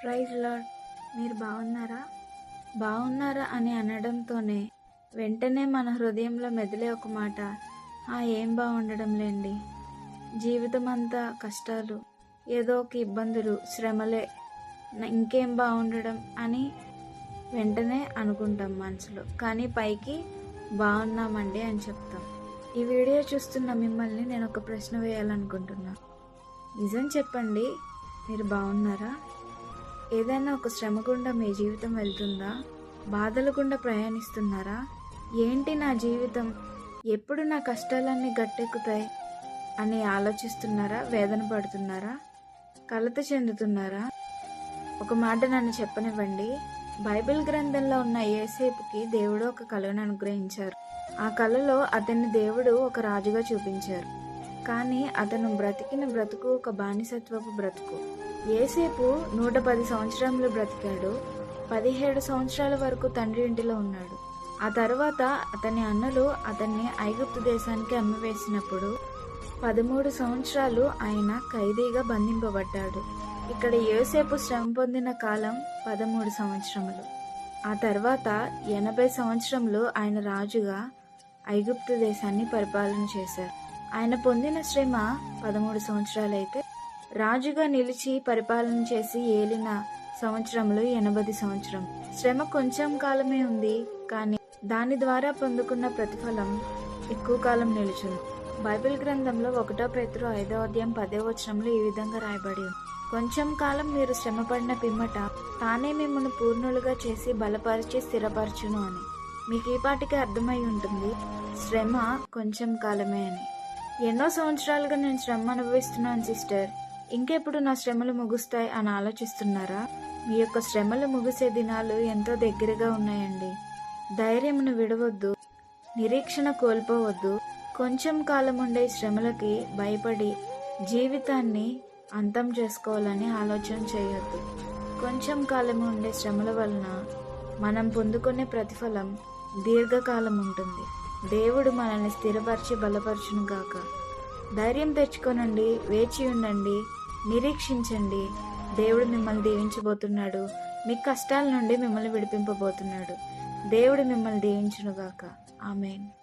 Praise lord మీరు బాగున్నారా? బాగున్నారా అని అనడంతోనే వెంటనే మన హృదయంలో మెదిలే ఒక మాట ఆ ఏం బాగుండడం లేండి. జీవితం అంతా కష్టాలు ఏదో ఒక ఇబ్బందులు శ్రమలే. ఇంకేం బాగుండడం? అని వెంటనే అనుకుంటాం మనసులో. కానీ పైకి బాగున్నామండి అని చెప్తాం. ఈ వీడియో చూస్తున్న మిమ్మల్ని నేను ఒక ప్రశ్న వేయాలనుకుంటున్నాను నిజం చెప్పండి మీరు బాగున్నారా? ఏదైనా ఒక శ్రమ గుండా మీ జీవితం వెళ్తుందా? బాధల గుండా ప్రయాణిస్తున్నారా? ఏంటి నా జీవితం? ఎప్పుడు నా కష్టాలన్నీ గట్టెక్కుతాయి అని ఆలోచిస్తున్నారా? వేదన పడుతున్నారా? కలత చెందుతున్నారా? ఒక మాట నన్ను చెప్పనివ్వండి. బైబిల్ గ్రంథంలో ఉన్న ఏసేపుకి దేవుడు ఒక కళను అనుగ్రహించారు. ఆ కళలో అతన్ని దేవుడు ఒక రాజుగా చూపించారు. కానీ అతను బ్రతికిన బ్రతుకు ఒక బానిసత్వపు బ్రతుకు. ఏసేపు నూట పది సంవత్సరంలో బ్రతికాడు. పదిహేడు సంవత్సరాల వరకు తండ్రి ఇంటిలో ఉన్నాడు. ఆ తర్వాత అతని అన్నలు అతన్ని ఐగుప్తు దేశానికి అమ్మివేసినప్పుడు పదమూడు సంవత్సరాలు ఆయన ఖైదీగా బంధింపబడ్డాడు. ఇక్కడ యోసేపు శ్రమ పొందిన కాలం పదమూడు సంవత్సరములు. ఆ తర్వాత ఎనభై సంవత్సరంలో ఆయన రాజుగా ఐగుప్తు దేశాన్ని పరిపాలన చేశారు. ఆయన పొందిన శ్రమ పదమూడు సంవత్సరాలైతే రాజుగా నిలిచి పరిపాలన చేసి ఏలిన సంవత్సరంలో ఎనభై సంవత్సరం. శ్రమ కొంచెం కాలమే ఉంది కానీ దాని ద్వారా పొందుకున్న ప్రతిఫలం ఎక్కువ కాలం నిలుచుంది. బైబిల్ గ్రంథంలో ఒకటో పేతురు ఐదో అధ్యాయం పదే వచనంలో ఈ విధంగా రాయబడి కొంచెం కాలం మీరు శ్రమపడిన పిమ్మట తానే మిమ్మల్ని పూర్ణులుగా చేసి బలపరిచి స్థిరపరచును అని. మీకు ఈ పాటికి అర్థమై ఉంటుంది శ్రమ కొంచెం కాలమే అని. ఎన్నో సంవత్సరాలుగా నేను శ్రమ అనుభవిస్తున్నాను సిస్టర్. ఇంకెప్పుడు నా శ్రమలు ముగుస్తాయి అని ఆలోచిస్తున్నారా? మీ యొక్క శ్రమలు ముగిసే దినాలు ఎంతో దగ్గరగా ఉన్నాయండి. ధైర్యమును విడవద్దు నిరీక్షణ కోల్పోవద్దు. కొంచెం కాలం ఉండే శ్రమలకి భయపడి జీవితాన్ని అంతం చేసుకోవాలని ఆలోచన చేయొద్దు. కొంచెం కాలం ఉండే శ్రమల వలన మనం పొందుకునే ప్రతిఫలం దీర్ఘకాలం ఉంటుంది దేవుడు మనల్ని స్థిరపరిచి బలపరచును గాక. ధైర్యం తెచ్చుకోనండి వేచి ఉండండి నిరీక్షించండి. దేవుడు మిమ్మల్ని దీవించబోతున్నాడు. మీ కష్టాల నుండి మిమ్మల్ని విడిపింపబోతున్నాడు. దేవుడు మిమ్మల్ని దీవించునుగాక. ఆమెన్.